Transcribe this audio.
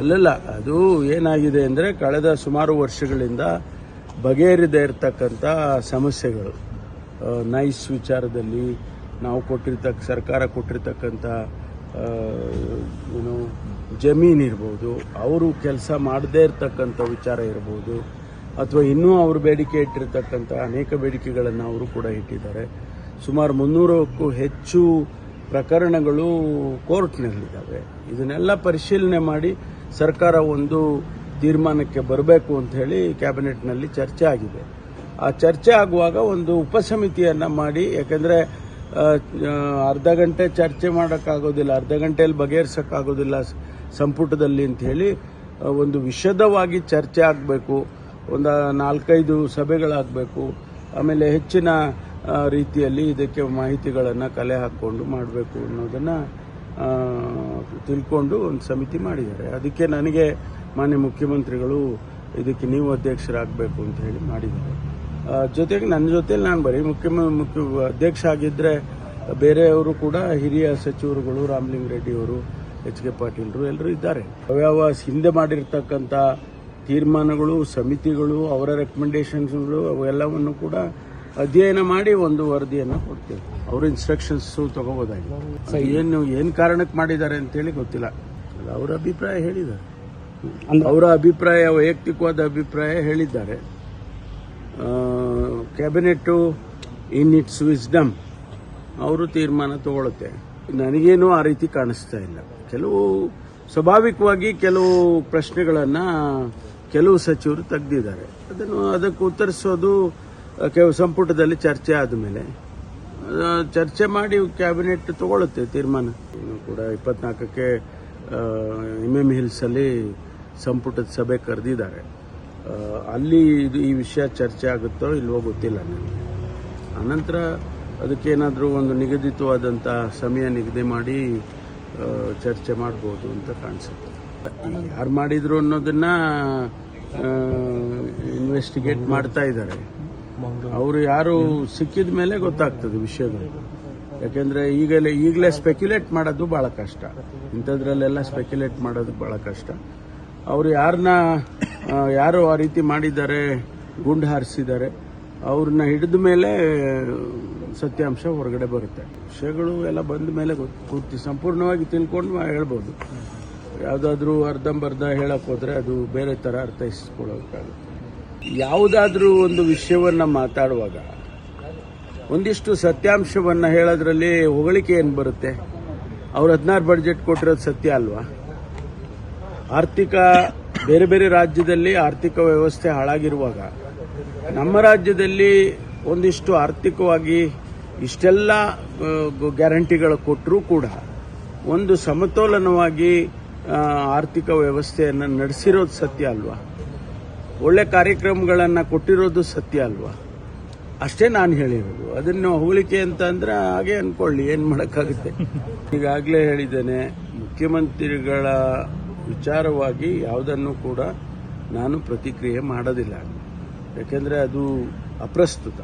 ಅಲ್ಲಲ್ಲ, ಅದು ಏನಾಗಿದೆ ಅಂದರೆ ಕಳೆದ ಸುಮಾರು ವರ್ಷಗಳಿಂದ ಬಗೆಹರಿದೆ ಇರತಕ್ಕಂಥ ಸಮಸ್ಯೆಗಳು. ನೈಸ್ ವಿಚಾರದಲ್ಲಿ ನಾವು ಕೊಟ್ಟಿರ್ತಕ್ಕ, ಸರ್ಕಾರ ಕೊಟ್ಟಿರ್ತಕ್ಕಂಥ ಏನು, ಜಮೀನ್ ಇರ್ಬೋದು, ಅವರು ಕೆಲಸ ಮಾಡದೇ ಇರತಕ್ಕಂಥ ವಿಚಾರ ಇರ್ಬೋದು, ಅಥವಾ ಇನ್ನೂ ಅವರು ಬೇಡಿಕೆ ಇಟ್ಟಿರ್ತಕ್ಕಂಥ ಅನೇಕ ಬೇಡಿಕೆಗಳನ್ನು ಅವರು ಕೂಡ ಇಟ್ಟಿದ್ದಾರೆ. ಸುಮಾರು ಮುನ್ನೂರಕ್ಕೂ ಹೆಚ್ಚು ಪ್ರಕರಣಗಳು ಕೋರ್ಟ್ನಲ್ಲಿದ್ದಾವೆ. ಇದನ್ನೆಲ್ಲ ಪರಿಶೀಲನೆ ಮಾಡಿ ಸರ್ಕಾರ ಒಂದು ತೀರ್ಮಾನಕ್ಕೆ ಬರಬೇಕು ಅಂತ ಹೇಳಿ ಕ್ಯಾಬಿನೆಟ್ನಲ್ಲಿ ಚರ್ಚೆ ಆಗಿದೆ. ಆ ಚರ್ಚೆ ಆಗುವಾಗ ಒಂದು ಉಪಸಮಿತಿಯನ್ನು ಮಾಡಿ, ಯಾಕೆಂದರೆ ಅರ್ಧ ಗಂಟೆ ಚರ್ಚೆ ಮಾಡೋಕ್ಕಾಗೋದಿಲ್ಲ, ಅರ್ಧ ಗಂಟೆಯಲ್ಲಿ ಬಗೆಹರಿಸೋಕ್ಕಾಗೋದಿಲ್ಲ ಸಂಪುಟದಲ್ಲಿ ಅಂತ ಒಂದು ವಿಷದವಾಗಿ ಚರ್ಚೆ ಆಗಬೇಕು. ಒಂದು ನಾಲ್ಕೈದು ಸಭೆಗಳಾಗಬೇಕು. ಆಮೇಲೆ ಹೆಚ್ಚಿನ ರೀತಿಯಲ್ಲಿ ಇದಕ್ಕೆ ಮಾಹಿತಿಗಳನ್ನು ಕಲೆ ಹಾಕ್ಕೊಂಡು ಮಾಡಬೇಕು ಅನ್ನೋದನ್ನು ತಿಳ್ಕೊಂಡು ಒಂದು ಸಮಿತಿ ಮಾಡಿದ್ದಾರೆ. ಅದಕ್ಕೆ ನನಗೆ ಮಾನ್ಯ ಮುಖ್ಯಮಂತ್ರಿಗಳು ಇದಕ್ಕೆ ನೀವು ಅಧ್ಯಕ್ಷರಾಗಬೇಕು ಅಂತ ಹೇಳಿ ಮಾಡಿದ್ದಾರೆ. ಜೊತೆಗೆ ನನ್ನ ಜೊತೆಯಲ್ಲಿ ನಾನು ಬರೀ ಮುಖ್ಯ ಮುಖ್ಯ ಅಧ್ಯಕ್ಷ ಆಗಿದ್ದರೆ ಬೇರೆಯವರು ಕೂಡ ಹಿರಿಯ ಸಚಿವರುಗಳು ರಾಮಲಿಂಗ ರೆಡ್ಡಿ ಅವರು, ಎಚ್ ಕೆ ಪಾಟೀಲ್ರು ಎಲ್ಲರೂ ಇದ್ದಾರೆ. ಅವ್ಯಾವ ಹಿಂದೆ ಮಾಡಿರ್ತಕ್ಕಂಥ ತೀರ್ಮಾನಗಳು, ಸಮಿತಿಗಳು, ಅವರ ರೆಕಮೆಂಡೇಶನ್ಸ್ಗಳು ಅವೆಲ್ಲವನ್ನು ಕೂಡ ಅಧ್ಯಯನ ಮಾಡಿ ಒಂದು ವರದಿಯನ್ನು ಕೊಡ್ತೇವೆ. ಅವ್ರ ಇನ್ಸ್ಟ್ರಕ್ಷನ್ಸ್ ತಗೋಬೋದಾಗಿದೆ. ಏನು ಏನು ಕಾರಣಕ್ಕೆ ಮಾಡಿದ್ದಾರೆ ಅಂತೇಳಿ ಗೊತ್ತಿಲ್ಲ. ಅವರ ಅಭಿಪ್ರಾಯ ಹೇಳಿದ್ದಾರೆ. ಅವರ ಅಭಿಪ್ರಾಯ ವೈಯಕ್ತಿಕವಾದ ಅಭಿಪ್ರಾಯ ಹೇಳಿದ್ದಾರೆ. ಕ್ಯಾಬಿನೆಟ್ ಇನ್ ಇಟ್ಸ್ ವಿಸ್ಡಮ್ ಅವರು ತೀರ್ಮಾನ ತಗೊಳುತ್ತೆ. ನನಗೇನು ಆ ರೀತಿ ಕಾಣಿಸ್ತಾ ಇಲ್ಲ. ಕೆಲವು ಸ್ವಾಭಾವಿಕವಾಗಿ ಕೆಲವು ಪ್ರಶ್ನೆಗಳನ್ನು ಕೆಲವು ಸಚಿವರು ತೆಗೆದಿದ್ದಾರೆ. ಅದನ್ನು ಅದಕ್ಕೆ ಉತ್ತರಿಸೋದು ಕೆಲವು ಸಂಪುಟದಲ್ಲಿ ಚರ್ಚೆ ಆದಮೇಲೆ. ಚರ್ಚೆ ಮಾಡಿ ಕ್ಯಾಬಿನೆಟ್ ತಗೊಳ್ಳುತ್ತೆ ತೀರ್ಮಾನ. ಇನ್ನು ಕೂಡ ಇಪ್ಪತ್ನಾಲ್ಕಕ್ಕೆ ಎಂ ಎಂ ಹಿಲ್ಸಲ್ಲಿ ಸಂಪುಟದ ಸಭೆ ಕರೆದಿದ್ದಾರೆ. ಅಲ್ಲಿ ಇದು ಈ ವಿಷಯ ಚರ್ಚೆ ಆಗುತ್ತೋ ಇಲ್ವೋ ಗೊತ್ತಿಲ್ಲ ನನಗೆ. ಆನಂತರ ಅದಕ್ಕೇನಾದರೂ ಒಂದು ನಿಗದಿತವಾದಂಥ ಸಮಯ ನಿಗದಿ ಮಾಡಿ ಚರ್ಚೆ ಮಾಡ್ಬೋದು ಅಂತ ಕಾಣಿಸುತ್ತೆ. ಯಾರು ಮಾಡಿದ್ರು ಅನ್ನೋದನ್ನ ಇನ್ವೆಸ್ಟಿಗೇಟ್ ಮಾಡ್ತಾ ಇದ್ದಾರೆ. ಅವರು ಯಾರು ಸಿಕ್ಕಿದ ಮೇಲೆ ಗೊತ್ತಾಗ್ತದೆ ವಿಷಯಗಳು. ಯಾಕೆಂದ್ರೆ ಈಗಲೇ ಈಗಲೇ ಸ್ಪೆಕ್ಯುಲೇಟ್ ಮಾಡೋದು ಬಹಳ ಕಷ್ಟ. ಇಂಥದ್ರಲ್ಲೆಲ್ಲ ಸ್ಪೆಕ್ಯುಲೇಟ್ ಮಾಡೋದು ಬಹಳ ಕಷ್ಟ. ಅವರು ಯಾರನ್ನ ಯಾರು ಆ ರೀತಿ ಮಾಡಿದ್ದಾರೆ, ಗುಂಡು ಹಾರಿಸಿದ್ದಾರೆ, ಅವ್ರನ್ನ ಹಿಡಿದ ಮೇಲೆ, ಸತ್ಯಾಂಶ ಹೊರಗಡೆ ಬರುತ್ತೆ. ವಿಷಯಗಳು ಎಲ್ಲ ಬಂದ ಮೇಲೆ ಪೂರ್ತಿ ಸಂಪೂರ್ಣವಾಗಿ ತಿಳ್ಕೊಂಡು ಹೇಳ್ಬೋದು. ಯಾವುದಾದ್ರೂ ಅರ್ಧಂಬರ್ಧ ಹೇಳಕ್ಕೆ ಹೋದ್ರೆ ಅದು ಬೇರೆ ಥರ ಅರ್ಥೈಸ್ಕೊಳ್ಳೋಕ್ಕಾಗುತ್ತೆ. ಯಾವುದಾದ್ರೂ ಒಂದು ವಿಷಯವನ್ನ ಮಾತಾಡುವಾಗ, ಒಂದಿಷ್ಟು ಸತ್ಯಾಂಶವನ್ನ ಹೇಳೋದ್ರಲ್ಲಿ ಹೊಗಳಿಕೆ ಏನು ಬರುತ್ತೆ? ಅವ್ರು ಹದಿನಾರು ಬಡ್ಜೆಟ್ ಕೊಟ್ಟಿರೋದು ಸತ್ಯ ಅಲ್ವಾ? ಆರ್ಥಿಕ, ಬೇರೆ ಬೇರೆ ರಾಜ್ಯದಲ್ಲಿ ಆರ್ಥಿಕ ವ್ಯವಸ್ಥೆ ಹಾಳಾಗಿರುವಾಗ, ನಮ್ಮ ರಾಜ್ಯದಲ್ಲಿ ಒಂದಿಷ್ಟು ಆರ್ಥಿಕವಾಗಿ ಇಷ್ಟೆಲ್ಲ ಗ್ಯಾರಂಟಿಗಳು ಕೊಟ್ಟರೂ ಕೂಡ ಒಂದು ಸಮತೋಲನವಾಗಿ ಆರ್ಥಿಕ ವ್ಯವಸ್ಥೆಯನ್ನು ನಡೆಸಿರೋದು ಸತ್ಯ ಅಲ್ವಾ? ಒಳ್ಳೆ ಕಾರ್ಯಕ್ರಮಗಳನ್ನು ಕೊಟ್ಟಿರೋದು ಸತ್ಯ ಅಲ್ವಾ? ಅಷ್ಟೇ ನಾನು ಹೇಳಿರೋದು. ಅದನ್ನು ಹೋಲಿಕೆ ಅಂತ ಅಂದ್ರೆ ಹಾಗೆ ಅನ್ಕೊಳ್ಳಿ, ಏನು ಮಾಡೋಕ್ಕಾಗುತ್ತೆ? ಈಗಾಗಲೇ ಹೇಳಿದ್ದೇನೆ, ಮುಖ್ಯಮಂತ್ರಿಗಳ ವಿಚಾರವಾಗಿ ಯಾವುದನ್ನು ಕೂಡ ನಾನು ಪ್ರತಿಕ್ರಿಯೆ ಮಾಡೋದಿಲ್ಲ. ಯಾಕೆಂದರೆ ಅದು ಅಪ್ರಸ್ತುತ.